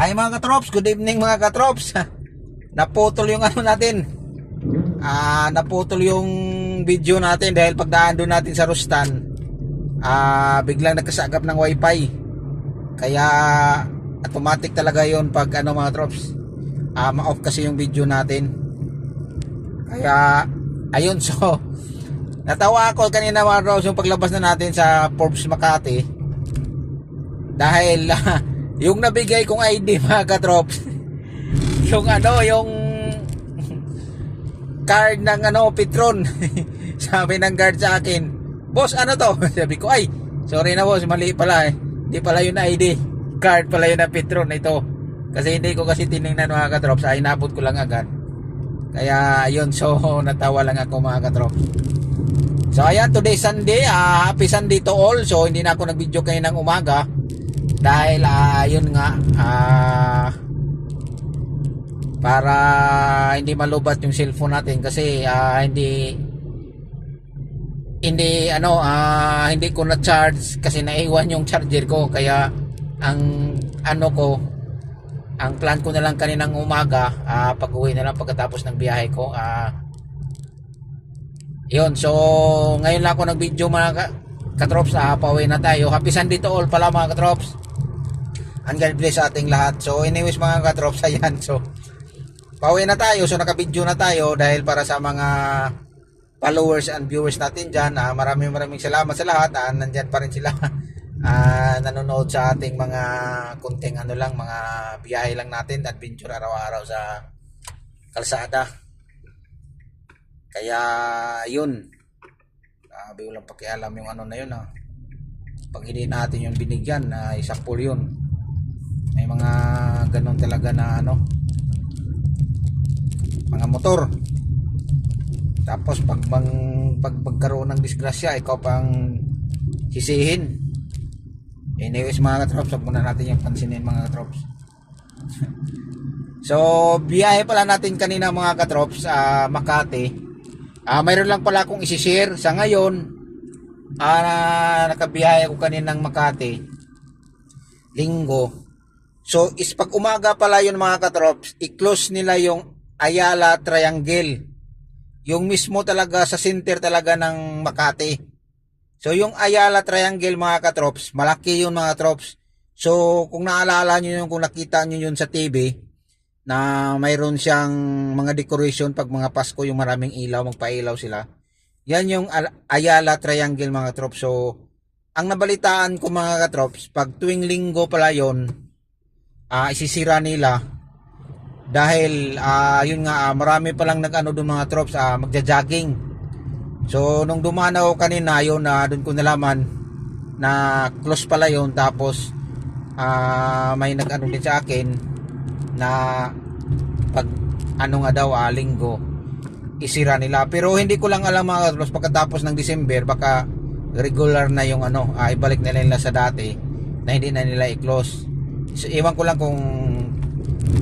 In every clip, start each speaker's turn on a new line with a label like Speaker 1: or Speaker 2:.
Speaker 1: Ay mga katrops, good evening mga katrops. naputol yung ano natin. Ah, naputol yung video natin dahil pagdaan doon natin sa Rustan. Ah, biglang nagkasagap ng wifi. Kaya automatic talaga yon pag ano mga trops. Ah, ma-off kasi yung video natin. Kaya ayun so natawa ako kanina mga trops yung paglabas na natin sa Forbes Makati dahil ah, yung nabigay kong ID mga katrops. Yung ano yung card ng ano Petron. Sabi ng guard sa akin boss ano to? Sabi ko ay sorry na boss mali pala eh. Hindi pala yung ID card pala yun ng Petron ito. Kasi hindi ko kasi tiningnan mga katrops. Ay nabot ko lang agad. Kaya yun so natawa lang ako mga katrops. So ayan, today Sunday, ah, happy Sunday to all. So hindi na ako nag-video kayo ng umaga dahil ah, yun nga ah, para hindi malubat yung cellphone natin kasi ah, hindi hindi ano ah, hindi ko na charge kasi naiwan yung charger ko. Kaya ang ano ko ang plan ko na lang kaninang umaga ah, pag uwi na lang pagkatapos ng biyahe ko ah, yun, so ngayon lang ako nag-video mga ka katrops, ah, pauwi na tayo. Happy Sunday to all pala mga katrops. And God bless sa ating lahat. So anyways mga katrops, ayan. So pauwi na tayo. So naka-video na tayo dahil para sa mga followers and viewers natin dyan. ah, maraming maraming salamat sa lahat. Ah, nandyan pa rin sila. ah, nanonood sa ating mga kunting ano lang, mga biyahe lang natin, adventure araw-araw sa kalsada. Kaya yun. Sabi ko lang pakialam yung ano na yun ha. Pag hindi natin yung binigyan na isang pool yun. May mga ganun talaga na ano. Mga motor. Tapos pag bang pag magkaroon ng disgrasya, ikaw pang sisihin. Anyways mga katrops, huwag muna natin yung pansinin mga katrops. so, biyahe pala natin kanina mga katrops sa Makati. Ah, mayroon lang pala akong isi-share sa ngayon. Ah, nakabiyahe ako kaninang Makati. Linggo. So, is pag umaga pala yun mga katrops, i-close nila yung Ayala Triangle. Yung mismo talaga sa center talaga ng Makati. So, yung Ayala Triangle mga katrops, malaki yun mga trops. So, kung naalala nyo yun, kung nakita nyo yun sa TV, na mayroon siyang mga decoration pag mga Pasko yung maraming ilaw, magpailaw sila. Yan yung Al- Ayala Triangle mga trops. So, ang nabalitaan ko mga katrops, pag tuwing linggo pala yon ah isisira nila dahil ah yun nga ah, marami pa lang nag-ano doon mga trops ah, magja-jogging. So nung dumanaw ako kanina yun na doon ko nalaman na close pala yun tapos ah may nag-ano din sa akin na pag ano nga daw ah, linggo isira nila. Pero hindi ko lang alam mga katros pagkatapos ng December baka regular na yung ano ah, ibalik nila nila sa dati na hindi na nila i-close. So, iwan ko lang kung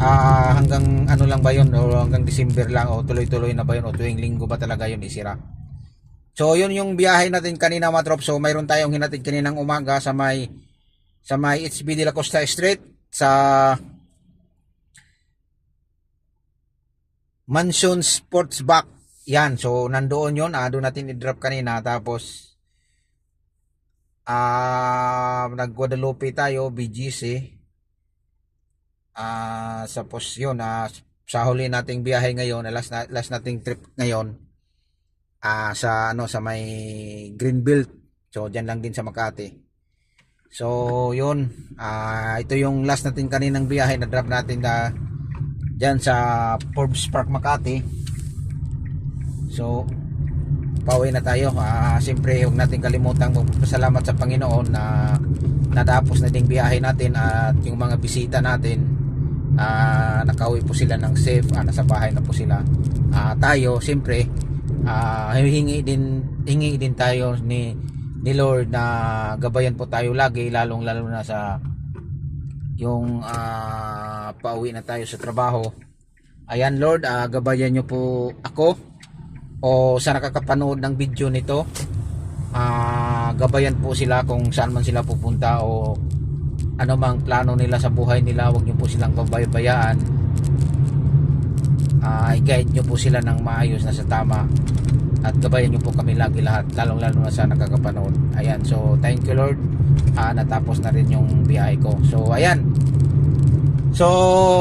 Speaker 1: ah, hanggang ano lang ba yun o hanggang December lang o tuloy-tuloy na ba yun o tuwing linggo ba talaga yun isira. So yun yung biyahe natin kanina mga trop so mayroon tayong hinatid kaninang umaga sa may sa may HB de la Costa Street sa Mansion Sports Back. Yan, so nandoon yun. Ah, doon natin i-drop kanina. Tapos, ah, nag-Guadalupe tayo, BGC. Ah, tapos yun, ah, sa huli nating biyahe ngayon, ah, last, na, last nating trip ngayon, ah, sa, ano, sa may Greenbelt. So, dyan lang din sa Makati. So, yun. Ah, ito yung last natin kaninang biyahe na drop natin na dyan sa Forbes Park Makati. So, pauwi na tayo. Ah, Siyempre, huwag natin kalimutan magpasalamat sa Panginoon na natapos na ding biyahe natin at yung mga bisita natin ah, nakauwi po sila ng safe. Ah, nasa bahay na po sila. Ah, tayo, siyempre, ah, hingi din hingi din tayo ni ni Lord na gabayan po tayo lagi lalong lalo na sa yung ah, pauwi na tayo sa trabaho. Ayan Lord, ah, gabayan nyo po ako o sa nakakapanood ng video nito. ah gabayan po sila kung saan man sila pupunta o ano mang plano nila sa buhay nila, wag niyo po silang pabaybayaan. Ah, i-guide niyo po sila ng maayos na sa tama. At gabayan niyo po kami lagi lahat, lalong lalo na sa nakakapanood. Ayan, so thank you Lord. Ah, natapos na rin yung biyahe ko. So, ayan. So,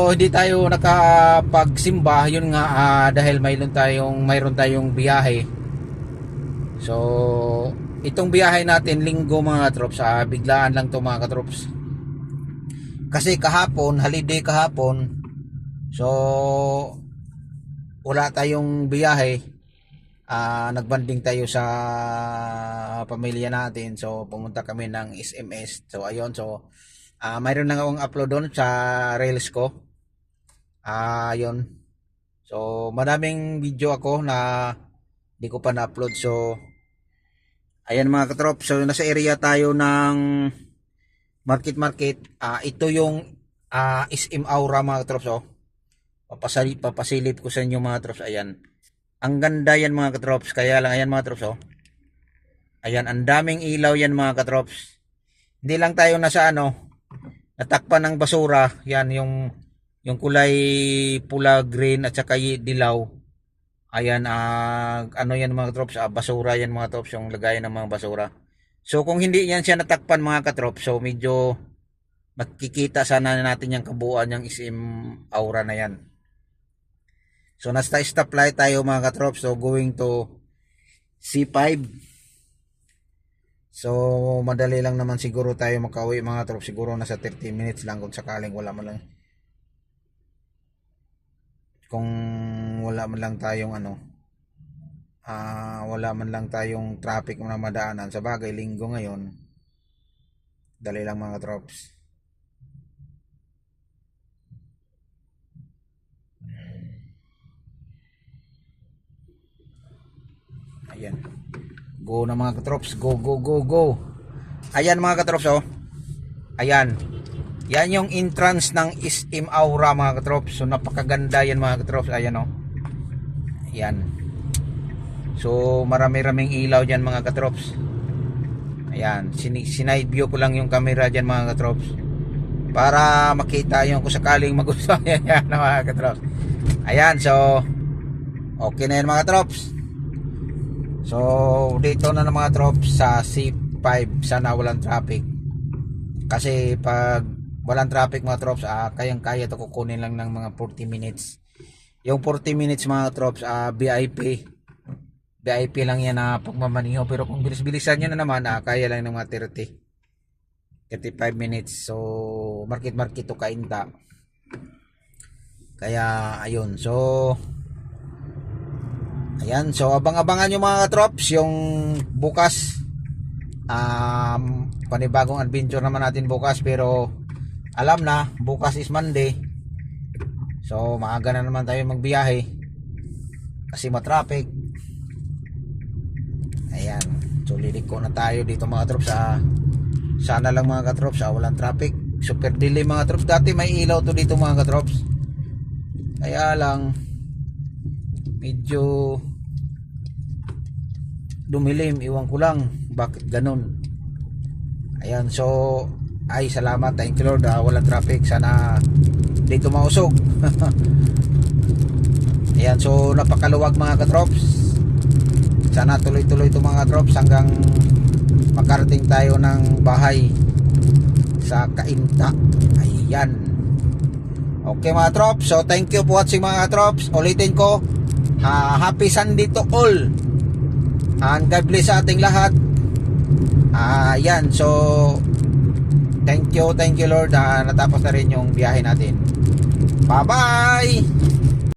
Speaker 1: hindi tayo nakapagsimba, yun nga ah, dahil mayroon tayong mayroon tayong biyahe. So, itong biyahe natin linggo mga katrops, ah, biglaan lang to mga katrops. Kasi kahapon, holiday kahapon. So, wala tayong biyahe. Ah, nagbanding tayo sa pamilya natin. So, pumunta kami ng SMS. So, ayun. So, ah mayroon lang akong upload doon sa Reels ko. Ah, ayun. So, maraming video ako na di ko pa na-upload. So, ayan mga katrop. So, nasa area tayo ng market market. Ah, ito yung ah, SM Aura mga katrops. Oh. Papasilip, papasilip ko sa inyo mga katrops. Ayan. Ang ganda yan mga katrops. Kaya lang ayan mga katrops. Oh. Ayan, ang daming ilaw yan mga katrops. Hindi lang tayo nasa ano, natakpan ng basura. Yan yung yung kulay pula green at saka dilaw. Ayan, ah, ano yan mga katrops, ah, basura yan mga katrops, yung lagayan ng mga basura. So kung hindi yan siya natakpan mga katrops, so medyo makikita sana natin yung kabuuan yung isim aura na yan. So nasa stoplight tayo mga katrops, so going to C5. So madali lang naman siguro tayo makauwi mga katrops, siguro nasa 30 minutes lang kung sakaling wala man lang kung wala man lang tayong ano ah wala man lang tayong traffic na madaanan. Sa bagay linggo ngayon dali lang mga trops ayan go na mga katrops go go go go ayan mga katrops oh ayan yan yung entrance ng SM Aura mga katrops. So napakaganda yan mga katrops. Ayan o. Ayan. So marami-raming ilaw dyan mga katrops. Ayan. Sin sinide view ko lang yung camera dyan mga katrops. Para makita yung kung sakaling magustuhan yan mga katrops. Ayan. So okay na yan mga katrops. So dito na ng mga trops sa C5. Sana walang traffic. Kasi pag walang traffic mga trops, ah, kayang kaya to kukunin lang ng mga 40 minutes. Yung 40 minutes mga trops, ah, VIP. VIP lang yan na pagmamaniho. Pero kung bilis-bilisan nyo na naman, ah, kaya lang ng mga 30. 35 minutes. So, market-market to kainta. Kaya, ayun. So, ayan. So, abang-abangan nyo mga trops, yung bukas, um, panibagong adventure naman natin bukas pero alam na bukas is Monday. So maaga na naman tayo magbiyahe. Kasi matraffic. Ayan so liliko na tayo dito mga troops sa sana lang mga katrops ah, walang traffic. Super delay mga troops dati may ilaw to dito mga katrops. Kaya lang medyo dumilim iwan ko lang bakit ganun. Ayan so ay salamat. Thank you Lord ah, walang traffic. Sana dito mausog. Ayan so napakaluwag mga katrops. Sana tuloy tuloy ito mga katrops hanggang makarating tayo ng bahay sa Kainta. Ayan. Okay mga trops so thank you for watching mga trops ulitin ko ah, happy Sunday to all and God bless sa ating lahat ayan so Thank you, thank you Lord. Ah, natapos na rin yung biyahe natin. Bye-bye!